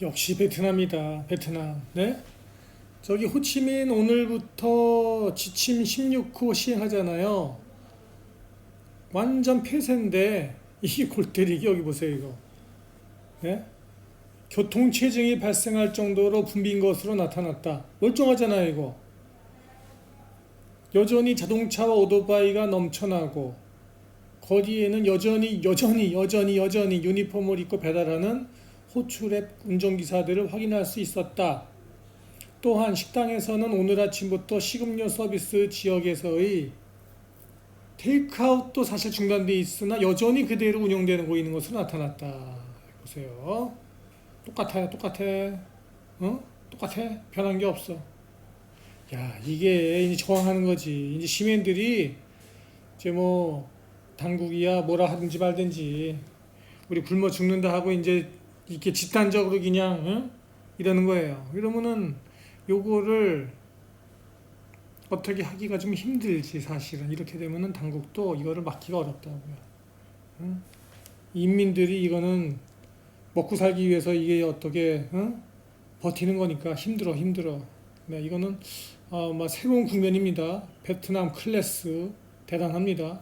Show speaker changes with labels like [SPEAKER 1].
[SPEAKER 1] 역시 베트남이다. 베트남. 네? 저기 호치민 오늘부터 지침 16호 시행하잖아요. 완전 폐쇄인데 이 골때리기 여기 보세요 이거. 네? 교통체증이 발생할 정도로 붐빈 것으로 나타났다. 멀쩡하잖아요 이거. 여전히 자동차와 오토바이가 넘쳐나고 거리에는 여전히 여전히 여전히 여전히 유니폼을 입고 배달하는 호출앱 운전기사들을 확인할 수 있었다. 또한 식당에서는 오늘 아침부터 식음료 서비스 지역에서의 테이크아웃도 사실 중단돼 있으나 여전히 그대로 운영되고 있는 것으로 나타났다. 보세요. 똑같아요, 똑같아. 어? 똑같아. 변한 게 없어. 야, 이게 이제 저항하는 거지. 이제 시민들이 이제 뭐 당국이야 뭐라 하든지 말든지 우리 굶어 죽는다 하고 이제 이렇게 집단적으로 그냥 응? 이러는 거예요. 이러면은 요거를 어떻게 하기가 좀 힘들지 사실은 이렇게 되면은 당국도 이거를 막기가 어렵다고요. 응? 인민들이 이거는 먹고 살기 위해서 이게 어떻게 응? 버티는 거니까 힘들어 힘들어. 네, 이거는 어, 뭐 새로운 국면입니다. 베트남 클래스 대단합니다.